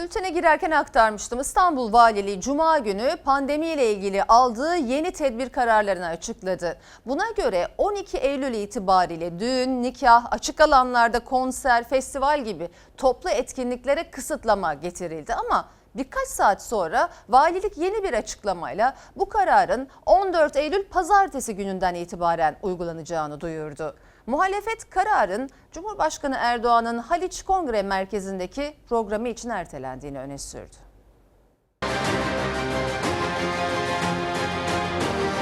Bültene girerken aktarmıştım. İstanbul Valiliği Cuma günü pandemiyle ilgili aldığı yeni tedbir kararlarını açıkladı. Buna göre 12 Eylül itibariyle düğün, nikah, açık alanlarda konser, festival gibi toplu etkinliklere kısıtlama getirildi. Ama birkaç saat sonra valilik yeni bir açıklamayla bu kararın 14 Eylül pazartesi gününden itibaren uygulanacağını duyurdu. Muhalefet kararın Cumhurbaşkanı Erdoğan'ın Haliç Kongre Merkezi'ndeki programı için ertelendiğini öne sürdü.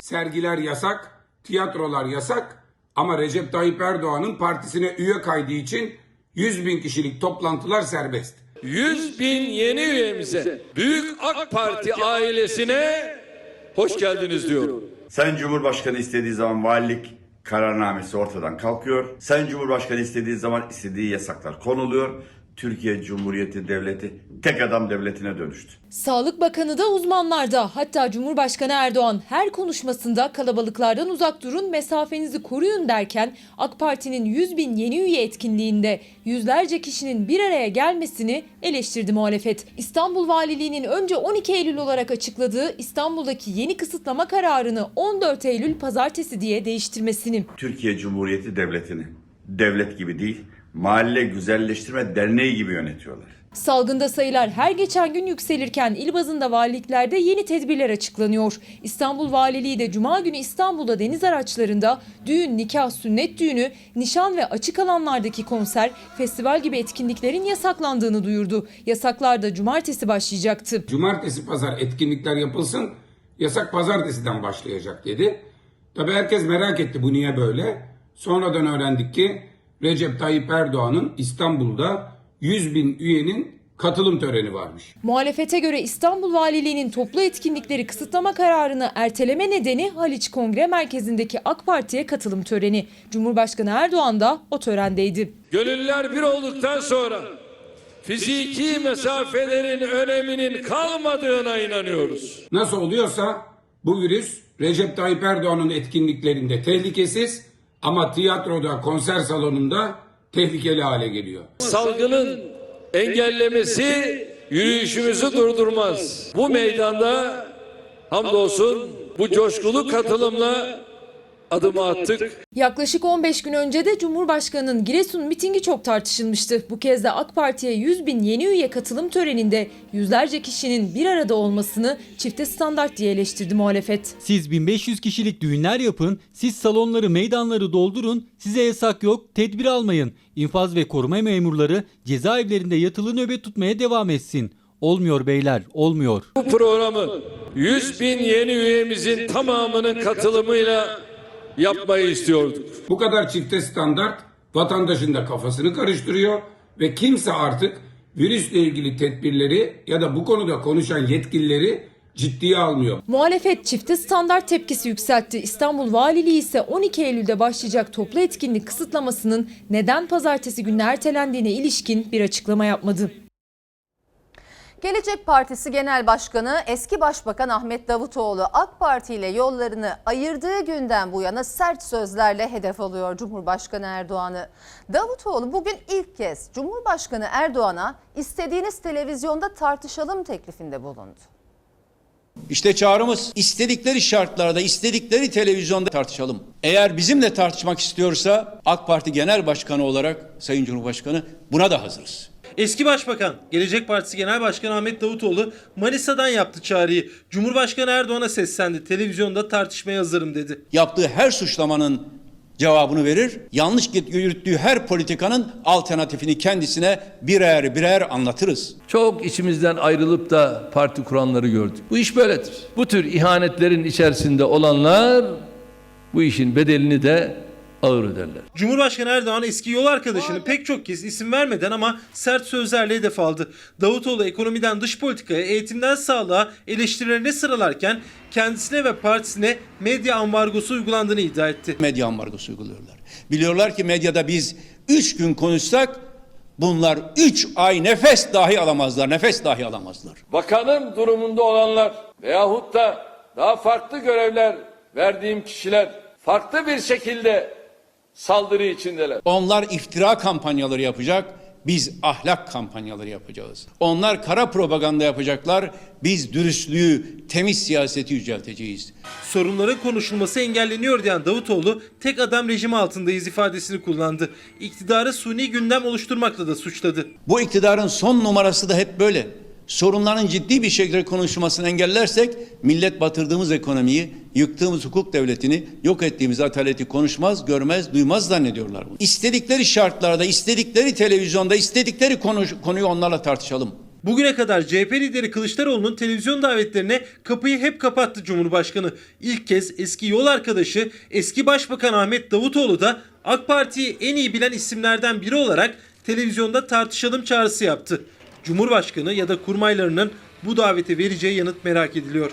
Sergiler yasak, tiyatrolar yasak ama Recep Tayyip Erdoğan'ın partisine üye kaydı için 100 bin kişilik toplantılar serbest. 100 bin yeni üyemize, Büyük AK Parti ailesine hoş geldiniz diyorum. Sayın Cumhurbaşkanı istediği zaman valilik kararnamesi ortadan kalkıyor. Sayın Cumhurbaşkanı istediği zaman istediği yasaklar konuluyor. Türkiye Cumhuriyeti Devleti tek adam devletine dönüştü. Sağlık Bakanı da uzmanlar da hatta Cumhurbaşkanı Erdoğan her konuşmasında kalabalıklardan uzak durun mesafenizi koruyun derken AK Parti'nin 100 bin yeni üye etkinliğinde yüzlerce kişinin bir araya gelmesini eleştirdi muhalefet. İstanbul Valiliği'nin önce 12 Eylül olarak açıkladığı İstanbul'daki yeni kısıtlama kararını 14 Eylül pazartesi diye değiştirmesini. Türkiye Cumhuriyeti Devleti'ni devlet gibi değil, mahalle güzelleştirme derneği gibi yönetiyorlar. Salgında sayılar her geçen gün yükselirken il bazında valiliklerde yeni tedbirler açıklanıyor. İstanbul Valiliği de Cuma günü İstanbul'da deniz araçlarında düğün, nikah, sünnet düğünü, nişan ve açık alanlardaki konser, festival gibi etkinliklerin yasaklandığını duyurdu. Yasaklar da cumartesi başlayacaktı. Cumartesi pazar etkinlikler yapılsın, yasak pazartesiden başlayacak dedi. Tabi herkes merak etti bu niye böyle. Sonradan öğrendik ki Recep Tayyip Erdoğan'ın İstanbul'da 100 bin üyenin katılım töreni varmış. Muhalefete göre İstanbul Valiliği'nin toplu etkinlikleri kısıtlama kararını erteleme nedeni Haliç Kongre Merkezi'ndeki AK Parti'ye katılım töreni. Cumhurbaşkanı Erdoğan da o törendeydi. Gönüller bir olduktan sonra fiziki mesafelerin öneminin kalmadığına inanıyoruz. Nasıl oluyorsa bu virüs Recep Tayyip Erdoğan'ın etkinliklerinde tehlikesiz ama tiyatroda, konser salonunda tehlikeli hale geliyor. Salgının engellemesi yürüyüşümüzü durdurmaz. Bu meydanda hamdolsun bu coşkulu katılımla adımı attık. Yaklaşık 15 gün önce de Cumhurbaşkanı'nın Giresun mitingi çok tartışılmıştı. Bu kez de AK Parti'ye 100 bin yeni üye katılım töreninde yüzlerce kişinin bir arada olmasını çifte standart diye eleştirdi muhalefet. Siz 1500 kişilik düğünler yapın, siz salonları, meydanları doldurun, size yasak yok, tedbir almayın. İnfaz ve koruma memurları cezaevlerinde yatılı nöbet tutmaya devam etsin. Olmuyor beyler, olmuyor. Bu programı 100 bin yeni üyemizin tamamının katılımıyla yapmayı istiyorduk. Bu kadar çifte standart vatandaşın da kafasını karıştırıyor ve kimse artık virüsle ilgili tedbirleri ya da bu konuda konuşan yetkilileri ciddiye almıyor. Muhalefet çifte standart tepkisi yükseltti. İstanbul Valiliği ise 12 Eylül'de başlayacak toplu etkinlik kısıtlamasının neden pazartesi gününe ertelendiğine ilişkin bir açıklama yapmadı. Gelecek Partisi Genel Başkanı eski Başbakan Ahmet Davutoğlu AK Parti ile yollarını ayırdığı günden bu yana sert sözlerle hedef alıyor Cumhurbaşkanı Erdoğan'ı. Davutoğlu bugün ilk kez Cumhurbaşkanı Erdoğan'a istediğiniz televizyonda tartışalım teklifinde bulundu. İşte çağrımız istedikleri şartlarda, istedikleri televizyonda tartışalım. Eğer bizimle tartışmak istiyorsa AK Parti Genel Başkanı olarak Sayın Cumhurbaşkanı buna da hazırız. Eski Başbakan, Gelecek Partisi Genel Başkanı Ahmet Davutoğlu Manisa'dan yaptı çağrıyı. Cumhurbaşkanı Erdoğan'a seslendi. Televizyonda tartışmaya hazırım dedi. Yaptığı her suçlamanın cevabını verir. Yanlış yürüttüğü her politikanın alternatifini kendisine birer birer anlatırız. Çok içimizden ayrılıp da parti kuranları gördük. Bu iş böyledir. Bu tür ihanetlerin içerisinde olanlar bu işin bedelini de ağır öderler. Cumhurbaşkanı Erdoğan eski yol arkadaşını pek çok kez isim vermeden ama sert sözlerle hedef aldı. Davutoğlu ekonomiden dış politikaya, eğitimden sağlığa eleştirilerini sıralarken kendisine ve partisine medya ambargosu uygulandığını iddia etti. Medya ambargosu uyguluyorlar. Biliyorlar ki medyada biz üç gün konuşsak bunlar üç ay nefes dahi alamazlar. Nefes dahi alamazlar. Bakanın durumunda olanlar veyahut da daha farklı görevler verdiğim kişiler farklı bir şekilde saldırı içindeler. Onlar iftira kampanyaları yapacak, Biz ahlak kampanyaları yapacağız. Onlar kara propaganda yapacaklar. Biz dürüstlüğü, temiz siyaseti yücelteceğiz. Sorunların konuşulması engelleniyor diyen Davutoğlu tek adam rejimi altındayız ifadesini kullandı. İktidarı suni gündem oluşturmakla da suçladı. Bu iktidarın son numarası da hep böyle. Sorunların ciddi bir şekilde konuşulmasını engellersek millet batırdığımız ekonomiyi, yıktığımız hukuk devletini, yok ettiğimiz ataleti konuşmaz, görmez, duymaz zannediyorlar. bunu. İstedikleri şartlarda, istedikleri televizyonda, istedikleri konu, konuyu onlarla tartışalım. Bugüne kadar CHP lideri Kılıçdaroğlu'nun televizyon davetlerine kapıyı hep kapattı Cumhurbaşkanı. İlk kez eski yol arkadaşı eski Başbakan Ahmet Davutoğlu da AK Parti'yi en iyi bilen isimlerden biri olarak televizyonda tartışalım çağrısı yaptı. Cumhurbaşkanı ya da kurmaylarının bu davete vereceği yanıt merak ediliyor.